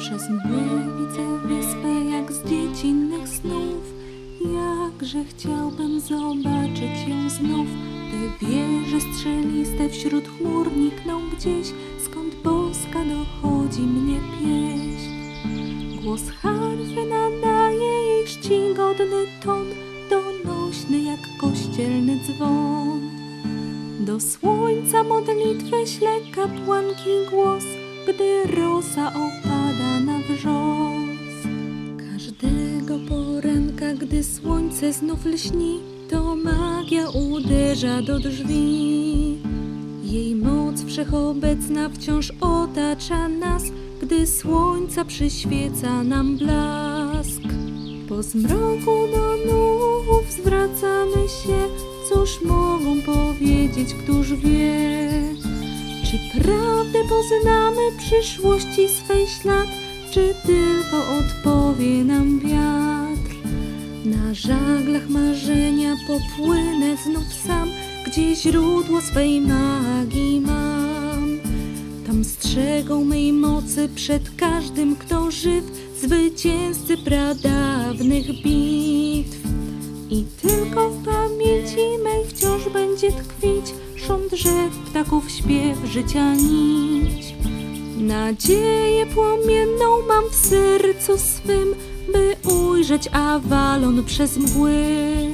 Przez mgły widzę wyspę jak z dziecinnych snów. Jakże chciałbym zobaczyć ją znów. Te wieże strzeliste wśród chmur nikną gdzieś. Skąd boska dochodzi mnie pieśń? Głos harfy nadaje jej czcigodny ton. Donośny jak kościelny dzwon. Do słońca modlitwy śle kapłanki głos. Gdy rosa opada słońce znów lśni To magia uderza do drzwi jej moc wszechobecna wciąż otacza nas, gdy słońca przyświeca nam blask. Po zmroku do nów zwracamy się, cóż mogą powiedzieć, któż wie? Czy prawdę poznamy przyszłości swej ślad, czy tylko odpowie nam wiatr? Na żaglach marzenia popłynę znów sam, gdzie źródło swej magii mam. Tam strzegą mej mocy przed każdym, kto żyw, zwycięzcy pradawnych bitw. I tylko w pamięci mej wciąż będzie tkwić szum drzew, ptaków śpiew, życia nić. Nadzieję płomienną mam w sercu swym, by ujrzeć Avalon przez mgły.